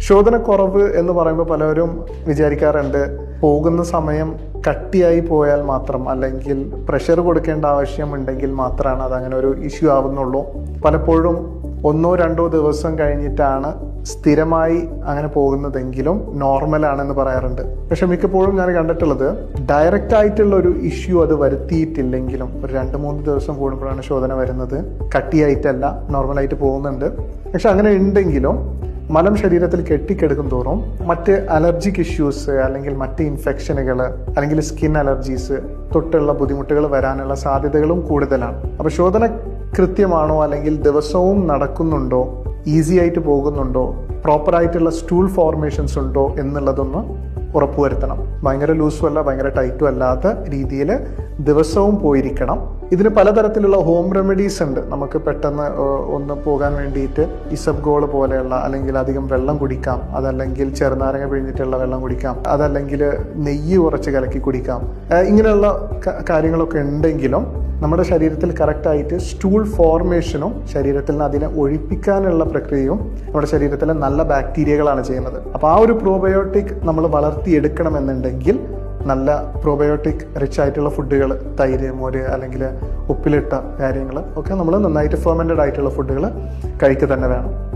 ശോധനക്കുറവ് എന്ന് പറയുമ്പോൾ പലരും വിചാരിക്കാറുണ്ട് പോകുന്ന സമയം കട്ടിയായി പോയാൽ മാത്രം അല്ലെങ്കിൽ പ്രഷർ കൊടുക്കേണ്ട ആവശ്യമുണ്ടെങ്കിൽ മാത്രമാണ് അതങ്ങനെ ഒരു ഇഷ്യൂ ആവുന്നുള്ളൂ. പലപ്പോഴും ഒന്നോ രണ്ടോ ദിവസം കഴിഞ്ഞിട്ടാണ് സ്ഥിരമായി അങ്ങനെ പോകുന്നതെങ്കിലും നോർമൽ ആണെന്ന് പറയാറുണ്ട്. പക്ഷെ മിക്കപ്പോഴും ഞാൻ കണ്ടിട്ടുള്ളത് ഡയറക്റ്റ് ആയിട്ടുള്ള ഒരു ഇഷ്യൂ അത് വരുത്തിയിട്ടില്ലെങ്കിലും ഒരു രണ്ട് മൂന്ന് ദിവസം കൂടുമ്പോഴാണ് ശോധന വരുന്നത്. കട്ടിയായിട്ടല്ല നോർമലായിട്ട് പോകുന്നുണ്ട്. പക്ഷെ അങ്ങനെ ഉണ്ടെങ്കിലും മലം ശരീരത്തിൽ കെട്ടിക്കെടുക്കും തോറും മറ്റ് അലർജിക് ഇഷ്യൂസ് അല്ലെങ്കിൽ മറ്റ് ഇൻഫെക്ഷനുകൾ അല്ലെങ്കിൽ സ്കിൻ അലർജീസ് തൊട്ടുള്ള ബുദ്ധിമുട്ടുകൾ വരാനുള്ള സാധ്യതകളും കൂടുതലാണ്. അപ്പോൾ ശോധന കൃത്യമാണോ അല്ലെങ്കിൽ ദിവസവും നടക്കുന്നുണ്ടോ ഈസി ആയിട്ട് പോകുന്നുണ്ടോ പ്രോപ്പർ ആയിട്ടുള്ള സ്റ്റൂൾ ഫോർമേഷൻസ് ഉണ്ടോ എന്നുള്ളതൊന്ന് ഉറപ്പുവരുത്തണം. ഭയങ്കര ലൂസും അല്ല ഭയങ്കര ടൈറ്റും അല്ലാത്ത രീതിയിൽ ദിവസവും പോയിരിക്കണം. ഇതിന് പലതരത്തിലുള്ള ഹോം റെമഡീസ് ഉണ്ട്. നമുക്ക് പെട്ടെന്ന് ഒന്ന് പോകാൻ വേണ്ടിയിട്ട് ഇസബ്ഗോൾ പോലെയുള്ള അല്ലെങ്കിൽ അധികം വെള്ളം കുടിക്കാം. അതല്ലെങ്കിൽ ചെറുനാരങ്ങ പിഴിഞ്ഞിട്ടുള്ള വെള്ളം കുടിക്കാം. അതല്ലെങ്കിൽ നെയ്യ് കുറച്ച് കലക്കി കുടിക്കാം. ഇങ്ങനെയുള്ള കാര്യങ്ങളൊക്കെ ഉണ്ടെങ്കിലും നമ്മുടെ ശരീരത്തിൽ കറക്റ്റായിട്ട് സ്റ്റൂൾ ഫോർമേഷനും ശരീരത്തിൽ നിന്ന് അതിനെ ഒഴിപ്പിക്കാനുള്ള പ്രക്രിയയും നമ്മുടെ ശരീരത്തിലെ നല്ല ബാക്ടീരിയകളാണ് ചെയ്യുന്നത്. അപ്പോൾ ആ ഒരു പ്രോബയോട്ടിക് നമ്മൾ വളർത്തിയെടുക്കണമെന്നുണ്ടെങ്കിൽ നല്ല പ്രോബയോട്ടിക് റിച്ച് ആയിട്ടുള്ള ഫുഡുകൾ തൈര് മോര് അല്ലെങ്കിൽ ഉപ്പിലിട്ട കാര്യങ്ങൾ ഒക്കെ നമ്മൾ നന്നായിട്ട് ഫെർമെന്റഡ് ആയിട്ടുള്ള ഫുഡുകൾ കഴിക്കുക തന്നെ വേണം.